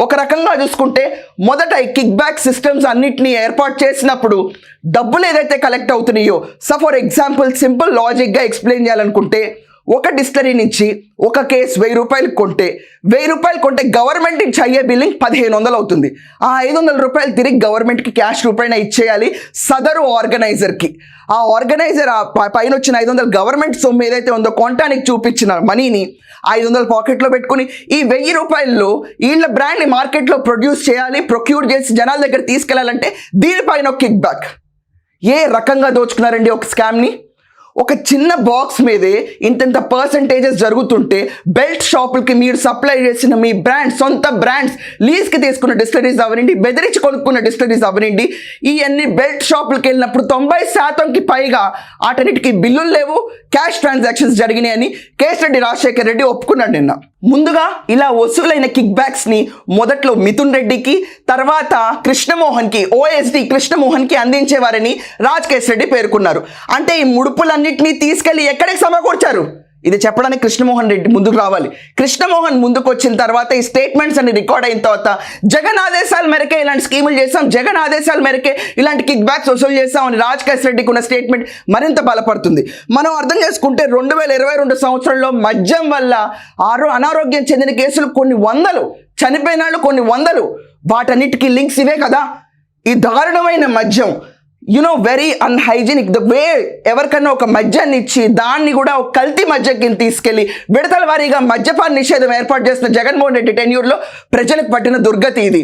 ఒక రకంగా చూసుకుంటే మొదట ఈ కిక్ బ్యాక్ సిస్టమ్స్ అన్నిటినీ ఏర్పాటు చేసినప్పుడు డబ్బులు ఏదైతే కలెక్ట్ అవుతున్నాయో సో ఫర్ ఎగ్జాంపుల్ సింపుల్ లాజిక్గా ఎక్స్ప్లెయిన్ చేయాలనుకుంటే ఒక డిస్టరీ నుంచి ఒక కేసు వెయ్యి రూపాయలు కొంటే వెయ్యి రూపాయలు కొంటే గవర్నమెంట్ ఇచ్చి అయ్యే బిల్లింగ్ పదిహేను వందలు అవుతుంది. ఆ ఐదు వందల రూపాయలు తిరిగి గవర్నమెంట్కి క్యాష్ రూపాయన ఇచ్చేయాలి సదరు ఆర్గనైజర్కి. ఆ ఆర్గనైజర్ ఆ ప- పైన వచ్చిన ఐదు వందలు గవర్నమెంట్ సొమ్ము ఏదైతే ఉందో కొంటానికి చూపించిన మనీని ఐదు వందలు పాకెట్లో పెట్టుకుని ఈ వెయ్యి రూపాయల్లో వీళ్ళ బ్రాండ్ని మార్కెట్లో ప్రొడ్యూస్ చేయాలి ప్రొక్యూర్ చేసి జనాల దగ్గర తీసుకెళ్ళాలంటే దీనిపైన ఒక కిక్ బ్యాక్ ఏ రకంగా దోచుకున్నారండి ఒక స్కామ్ని? ఒక చిన్న బాక్స్ మీదే ఇంతంత పర్సంటేజెస్ జరుగుతుంటే బెల్ట్ షాపులకి మీరు సప్లై చేసిన మీ బ్రాండ్ సొంత బ్రాండ్స్ లీజ్కి తీసుకున్న డిస్టరీస్ అవనండి బెదిరించి కొనుక్కున్న డిస్టరీస్ అవనండి ఇవన్నీ బెల్ట్ షాపులకి వెళ్ళినప్పుడు తొంభై శాతంకి పైగా వాటన్నిటికీ బిల్లులు లేవు క్యాష్ ట్రాన్సాక్షన్స్ జరిగినాయని కేశరెడ్డి రాజశేఖర్ రెడ్డి ఒప్పుకున్నాడు నిన్న. ముందుగా ఇలా వసూలైన కిక్ బ్యాక్స్ని మొదట్లో మిథున్ రెడ్డికి తర్వాత కృష్ణమోహన్కి ఓఎస్డి కృష్ణమోహన్కి అందించేవారని రాజకేష్ రెడ్డి పేర్కొన్నారు. అంటే ఈ ముడుపులన్నింటినీ తీసుకెళ్ళి ఎక్కడికి సమకూర్చారు? ఇది చెప్పడానికి కృష్ణమోహన్ రెడ్డి ముందుకు రావాలి. కృష్ణమోహన్ ముందుకు వచ్చిన తర్వాత ఈ స్టేట్మెంట్స్ అన్ని రికార్డ్ అయిన తర్వాత జగన్ ఆదేశాల మేరకే ఇలాంటి స్కీములు చేస్తాం జగన్ ఆదేశాల మేరకే ఇలాంటి కిక్ బ్యాక్స్ వసూలు చేస్తాం అని రాజ్ రెడ్డికి ఉన్న స్టేట్మెంట్ మరింత బలపడుతుంది. మనం అర్థం చేసుకుంటే రెండు వేల ఇరవై రెండు సంవత్సరంలో మద్యం వల్ల ఆరో అనారోగ్యం చెందిన కేసులు కొన్ని వందలు చనిపోయిన వాళ్ళు కొన్ని వందలు. వాటన్నిటికీ లింక్స్ ఇవే కదా. ఈ దారుణమైన మద్యం you know very unhygienic the way ఎవరికన్నా ఒక మద్యాన్ని ఇచ్చి దాన్ని కూడా ఒక కల్తీ మద్యం కింద తీసుకెళ్ళి విడతల వారీగా మద్యపాన నిషేధం ఏర్పాటు చేసిన జగన్మోహన్ రెడ్డి టెన్యూర్లో ప్రజలకు పట్టిన దుర్గతి ఇది.